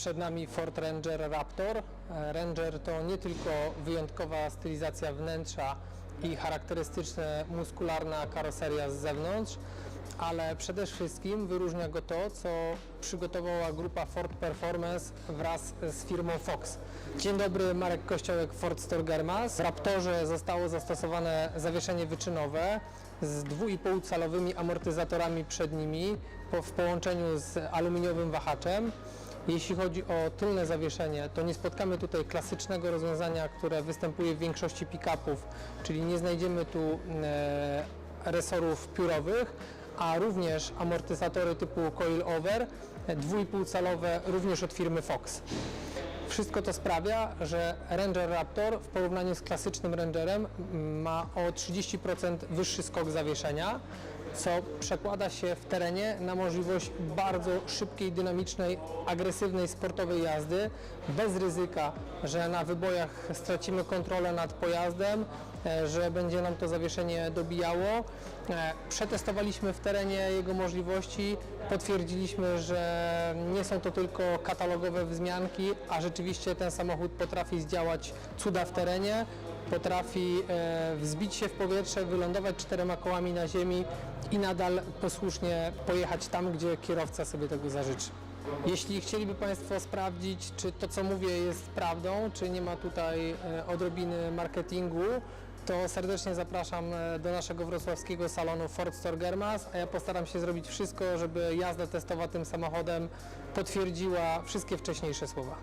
Przed nami Ford Ranger Raptor. E, Ranger to nie tylko wyjątkowa stylizacja wnętrza i charakterystyczna muskularna karoseria z zewnątrz, ale przede wszystkim wyróżnia go to, co przygotowała grupa Ford Performance wraz z firmą Fox. Dzień dobry, Marek Kościołek, Ford Store Germas. W Raptorze zostało zastosowane zawieszenie wyczynowe z 2,5-calowymi amortyzatorami przednimi w połączeniu z aluminiowym wahaczem. Jeśli chodzi o tylne zawieszenie, to nie spotkamy tutaj klasycznego rozwiązania, które występuje w większości pick-upów, czyli nie znajdziemy tu e, resorów piórowych, a również amortyzatory typu coil over, e, 2,5-calowe również od firmy Fox. Wszystko to sprawia, że Ranger Raptor w porównaniu z klasycznym Rangerem ma o 30% wyższy skok zawieszenia, co przekłada się w terenie na możliwość bardzo szybkiej, dynamicznej, agresywnej, sportowej jazdy, bez ryzyka, że na wybojach stracimy kontrolę nad pojazdem, e, że będzie nam to zawieszenie dobijało. E, Przetestowaliśmy w terenie jego możliwości, potwierdziliśmy, że nie są to tylko katalogowe wzmianki, a rzeczywiście ten samochód potrafi zdziałać cuda w terenie, potrafi e, wzbić się w powietrze, wylądować czterema kołami na ziemi i nadal posłusznie pojechać tam, gdzie kierowca sobie tego zażyczy. Jeśli chcieliby Państwo sprawdzić, czy to co mówię jest prawdą, czy nie ma tutaj e, odrobiny marketingu, to serdecznie zapraszam e, do naszego wrocławskiego salonu Ford Store Germas, a ja postaram się zrobić wszystko, żeby jazda testowa tym samochodem potwierdziła wszystkie wcześniejsze słowa.